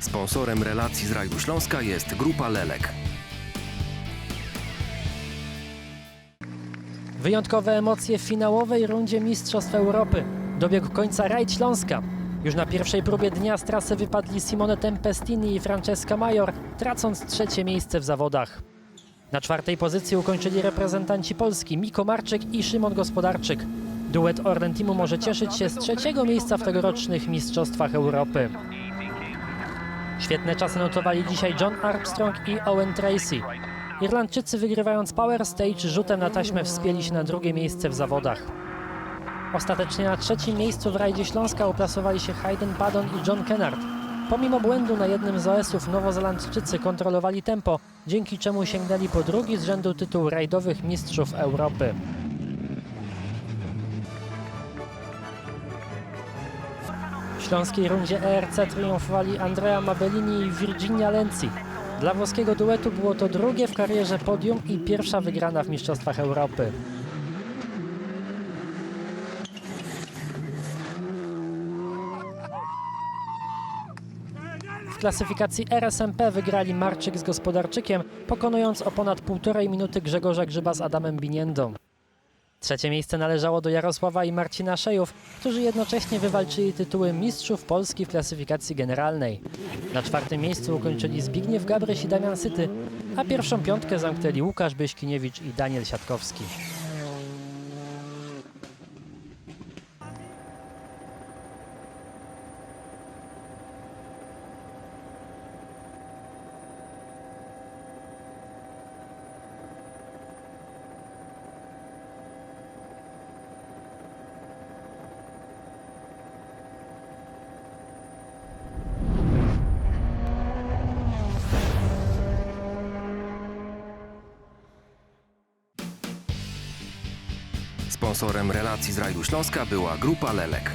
Sponsorem relacji z rajdu Śląska jest Grupa Lelek. Wyjątkowe emocje w finałowej rundzie Mistrzostw Europy. Dobiegł końca rajd Śląska. Już na pierwszej próbie dnia z trasy wypadli Simone Tempestini i Francesca Major, tracąc trzecie miejsce w zawodach. Na czwartej pozycji ukończyli reprezentanci Polski Miko Marczyk i Szymon Gospodarczyk. Duet Orlen może cieszyć się z trzeciego miejsca w tegorocznych Mistrzostwach Europy. Świetne czasy notowali dzisiaj John Armstrong i Owen Tracy. Irlandczycy wygrywając Power Stage rzutem na taśmę wspięli się na drugie miejsce w zawodach. Ostatecznie na trzecim miejscu w rajdzie Śląska uplasowali się Hayden Paddon i John Kennard. Pomimo błędu na jednym z OS-ów nowozelandczycy kontrolowali tempo, dzięki czemu sięgnęli po drugi z rzędu tytuł rajdowych mistrzów Europy. W śląskiej rundzie ERC triumfowali Andrea Mabellini i Virginia Lenzi. Dla włoskiego duetu było to drugie w karierze podium i pierwsza wygrana w Mistrzostwach Europy. W klasyfikacji RSMP wygrali Marczyk z Gospodarczykiem, pokonując o ponad półtorej minuty Grzegorza Grzyba z Adamem Biniendą. Trzecie miejsce należało do Jarosława i Marcina Szejów, którzy jednocześnie wywalczyli tytuły mistrzów Polski w klasyfikacji generalnej. Na czwartym miejscu ukończyli Zbigniew Gabryś i Damian Syty, a pierwszą piątkę zamknęli Łukasz Byśkiniewicz i Daniel Siatkowski. Sponsorem relacji z rajdu Śląska była Grupa Lelek.